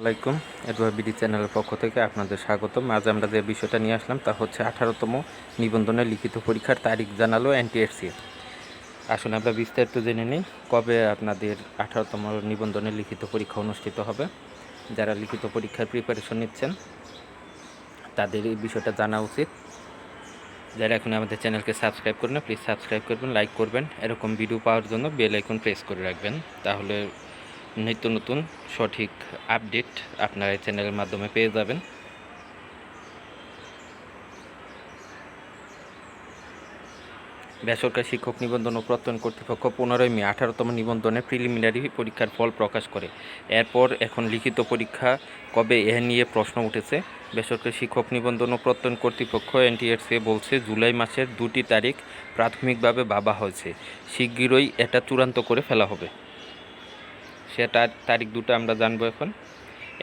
আলাইকুম এডওয়ার বিডি চ্যানেলের পক্ষ থেকে আপনাদের স্বাগতম। আজ আমরা যে বিষয়টা নিয়ে আসলাম তা হচ্ছে আঠারোতম নিবন্ধনের লিখিত পরীক্ষার তারিখ জানালো এনটিএসসি আসলে আমরা বিস্তারিত জেনে নিই, কবে আপনাদের আঠারোতম নিবন্ধনের লিখিত পরীক্ষা অনুষ্ঠিত হবে? যারা লিখিত পরীক্ষার প্রিপারেশন নিচ্ছেন, তাদের এই বিষয়টা জানা উচিত। যারা এখন আমাদের চ্যানেলকে সাবস্ক্রাইব করবেন প্লিজ সাবস্ক্রাইব করবেন লাইক করবেন। এরকম ভিডিও পাওয়ার জন্য বেল আইকন প্রেস করে রাখবেন। তাহলে নিত্য নতুন সঠিক আপডেট আপনারা এই চ্যানেলের মাধ্যমে পেয়ে যাবেন। বেসরকারি শিক্ষক নিবন্ধন ও প্রত্যয়ন কর্তৃপক্ষ পনেরোই মে আঠারোতম নিবন্ধনে প্রিলিমিনারি পরীক্ষার ফল প্রকাশ করে। এরপর এখন লিখিত পরীক্ষা কবে এ নিয়ে প্রশ্ন উঠেছে। বেসরকারি শিক্ষক নিবন্ধন ও প্রত্যয়ন কর্তৃপক্ষ এনটিএসএ বলছে, জুলাই মাসের দুটি তারিখ প্রাথমিকভাবে ভাবা হয়েছে। শিগগিরই এটা চূড়ান্ত করে ফেলা হবে। সেটা তারিখ দুটো আমরা জানব এখন।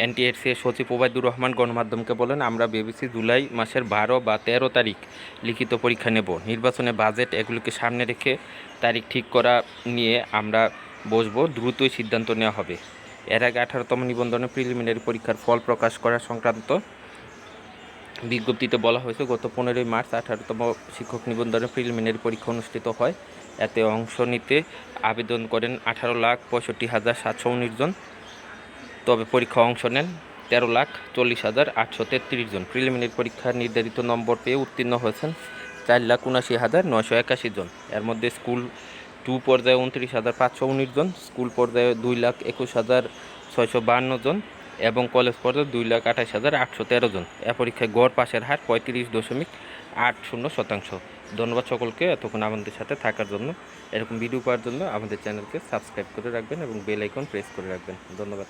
এনটিএসসি সচিব ওবায়দুর রহমান গণমাধ্যমকে বলেন, আমরা ভেবেছি জুলাই মাসের বারো বা তেরো তারিখ লিখিত পরীক্ষা নেব। নির্বাচনে বাজেট এগুলোকে সামনে রেখে তারিখ ঠিক করা নিয়ে আমরা বসবো। দ্রুতই সিদ্ধান্ত নেওয়া হবে। এর আগে আঠারোতম নিবন্ধনে প্রিলিমিনারি পরীক্ষার ফল প্রকাশ করা সংক্রান্ত বিজ্ঞপ্তিতে বলা হয়েছে, গত পনেরোই মার্চ আঠারোতম শিক্ষক নিবন্ধনের প্রিলিমিনারি পরীক্ষা অনুষ্ঠিত হয়। এতে অংশ নিতে আবেদন করেন আঠারো লাখ পঁয়ষট্টি হাজার সাতশো উনিশ জন। তবে পরীক্ষা অংশ নেন তেরো লাখ চল্লিশ হাজার আটশো তেত্রিশ জন। প্রিলিমিনারি পরীক্ষার নির্ধারিত নম্বর পেয়ে উত্তীর্ণ হয়েছেন চার লাখ উনাশি হাজার নয়শো একাশি জন। এর মধ্যে স্কুল টু পর্যায়ে উনত্রিশ হাজার পাঁচশো উনিশ জন, স্কুল পর্যায়ে দুই লাখ একুশ হাজার ছয়শো বাহান্ন জন এবং কলেজ পর্যায়ে দুই লাখ আঠাশ হাজার আটশো তেরো জন। এ পরীক্ষায় গড় পাশের হার পঁয়ত্রিশ দশমিক আট শূন্য শতাংশ। ধন্যবাদ সকলকে এতক্ষণ আমাদের সাথে থাকার জন্য। এরকম ভিডিও পাওয়ার জন্য আমাদের চ্যানেলকে সাবস্ক্রাইব করে রাখবেন এবং বেল আইকন প্রেস করে রাখবেন। ধন্যবাদ।